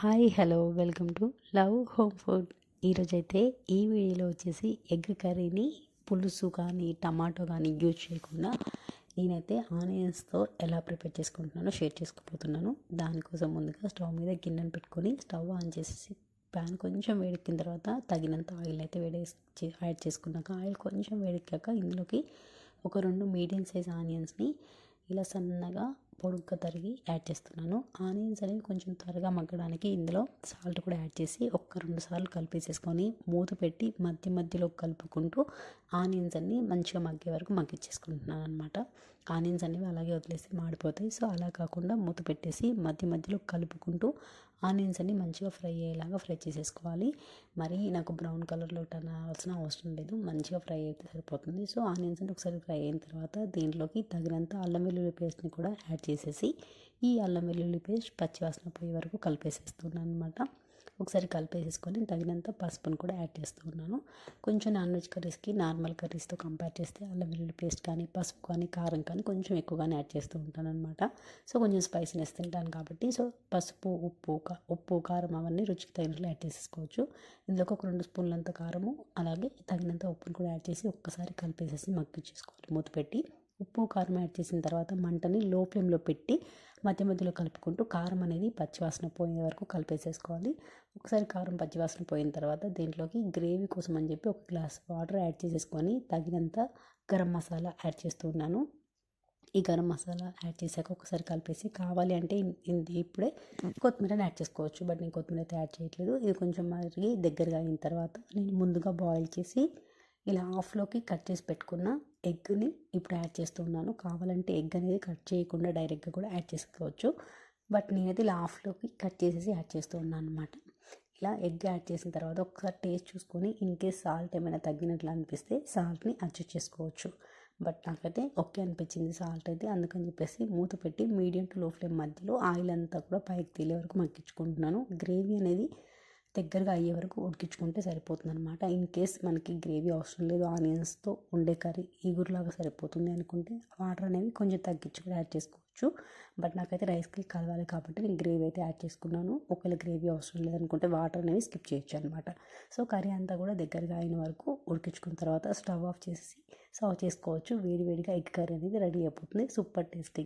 Hi hello welcome to love home food. ఈరోజు అయితే ఈ వీడియోలో వచ్చేసి ఎగ్ కర్రీని పులుసు కానీ టమాటో కానీ యూజ్ చేయకుండా నేనైతే ఆనియన్స్తో ఎలా ప్రిపేర్ చేసుకుంటున్నానో షేర్ చేసుకోబోతున్నాను దానికోసం ముందుగా స్టవ్ మీద గిన్నెను పెట్టుకొని స్టవ్ ఆన్ చేసేసి ప్యాన్ కొంచెం వేడెక్కిన తర్వాత తగినంత ఆయిల్ అయితే వేడే యాడ్ చేసుకున్నాక ఆయిల్ కొంచెం వేడెక్కాక ఇందులోకి ఒక రెండు మీడియం సైజ్ ఆనియన్స్ని ఇలా సన్నగా పొడుగ్గా తరిగి యాడ్ చేస్తున్నాను. ఆనియన్స్ అనేవి కొంచెం త్వరగా మగ్గడానికి ఇందులో సాల్ట్ కూడా యాడ్ చేసి ఒక్క రెండు సార్లు కలిపేసేసుకొని మూత పెట్టి మధ్య మధ్యలో కలుపుకుంటూ ఆనియన్స్ అన్ని మంచిగా మగ్గే వరకు మగ్గించేసుకుంటున్నాను అనమాట ఆనియన్స్ అనేవి అలాగే వదిలేసి మాడిపోతాయి. సో అలా కాకుండా మూత పెట్టేసి మధ్య మధ్యలో కలుపుకుంటూ ఆనియన్స్ అన్ని మంచిగా ఫ్రై అయ్యేలాగా ఫ్రై చేసేసుకోవాలి. మరి నాకు బ్రౌన్ కలర్లో టర్న్ అవసరం లేదు. మంచిగా ఫ్రై అయితే సరిపోతుంది. సో ఆనియన్స్ అని ఒకసారి ఫ్రై అయిన తర్వాత దీంట్లోకి తగినంత అల్లం వెల్లుల్లి పేస్ట్ని కూడా యాడ్ చేసేసి ఈ అల్లం వెల్లుల్లి పేస్ట్ పచ్చివాసన పోయే వరకు కలిపేసేస్తున్నాను అనమాట ఒకసారి కలిపేసేసుకొని తగినంత పసుపును కూడా యాడ్ చేస్తూ ఉన్నాను. కొంచెం నాన్ వెజ్ కర్రీస్కి నార్మల్ కర్రీస్తో కంపేర్ చేస్తే అల్లం వెల్లుల్లి పేస్ట్ కానీ పసుపు కానీ కారం కానీ కొంచెం ఎక్కువగానే యాడ్ చేస్తూ ఉంటాను అనమాట సో కొంచెం స్పైసీనెస్ తింటాను కాబట్టి సో పసుపు ఉప్పు ఉప్పు కారం అవన్నీ రుచికి తగినట్లు యాడ్ చేసేసుకోవచ్చు. ఇందులోకి ఒక రెండు స్పూన్లంత కారము అలాగే తగినంత ఉప్పును కూడా యాడ్ చేసి ఒక్కసారి కలిపేసేసి మగ్గించేసుకోవాలి మూత పెట్టి. ఉప్పు కారం యాడ్ చేసిన తర్వాత మంటని లో ఫ్లేమ్లో పెట్టి మధ్య మధ్యలో కలుపుకుంటూ కారం అనేది పచ్చివాసన పోయే వరకు కలిపేసేసుకోవాలి. ఒకసారి కారం పచ్చివాసన పోయిన తర్వాత దీంట్లోకి గ్రేవీ కోసం అని చెప్పి ఒక గ్లాస్ వాటర్ యాడ్ చేసేసుకొని తగినంత గరం మసాలా యాడ్ చేస్తున్నాను ఈ గరం మసాలా యాడ్ చేశాక ఒకసారి కలిపేసి కావాలి అంటే ఇప్పుడే కొత్తిమీర యాడ్ చేసుకోవచ్చు. బట్ నేను కొత్తిమీర అయితే యాడ్ చేయట్లేదు. ఇది కొంచెం మరిగి దగ్గరగా అయిన తర్వాత నేను ముందుగా బాయిల్ చేసి ఇలా హాఫ్లోకి కట్ చేసి పెట్టుకున్న ఎగ్ని ఇప్పుడు యాడ్ చేస్తున్నాను. కావాలంటే ఎగ్ అనేది కట్ చేయకుండా డైరెక్ట్గా కూడా యాడ్ చేసుకోవచ్చు. బట్ నేనైతే ఇలా హాఫ్లోకి కట్ చేసేసి యాడ్ చేస్తూ ఉన్నాను అనమాట ఇలా ఎగ్ యాడ్ చేసిన తర్వాత ఒకసారి టేస్ట్ చూసుకొని ఇన్ కేస్ సాల్ట్ ఏమైనా తగ్గినట్లు అనిపిస్తే సాల్ట్ని అడ్జస్ట్ చేసుకోవచ్చు. బట్ నాకైతే ఓకే అనిపించింది సాల్ట్ అయితే. అందుకని చెప్పేసి మూత పెట్టి మీడియం టు లో ఫ్లేమ్ మధ్యలో ఆయిల్ అంతా కూడా పైకి తేలే వరకు మగ్గించుకుంటున్నాను. గ్రేవీ అనేది దగ్గరగా అయ్యే వరకు ఉడికించుకుంటే సరిపోతుంది అనమాట ఇన్ కేస్ మనకి గ్రేవీ అవసరం లేదు ఆనియన్స్తో ఉండే కర్రీ ఈగురులాగా సరిపోతుంది అనుకుంటే వాటర్ అనేవి కొంచెం తగ్గించుకుని కూడా యాడ్ చేసుకోవచ్చు. బట్ నాకైతే రైస్కి కలవాలి కాబట్టి నేను గ్రేవీ అయితే యాడ్ చేసుకున్నాను. ఒకవేళ గ్రేవీ అవసరం లేదనుకుంటే వాటర్ అనేవి స్కిప్ చేయొచ్చు అనమాట సో కర్రీ అంతా కూడా దగ్గరగా అయిన వరకు ఉడికించుకున్న తర్వాత స్టవ్ ఆఫ్ చేసి సర్వ్ చేసుకోవచ్చు. వేడి వేడిగా ఎగ్ కర్రీ అనేది రెడీ అయిపోతుంది. Super tasty